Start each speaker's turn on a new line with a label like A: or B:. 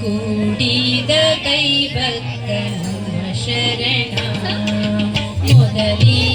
A: ಕೂಡಿದ ಕೈ ಭಕ್ತ ನಮ್ಮ ಶರಣ. ಮೊದಲೇ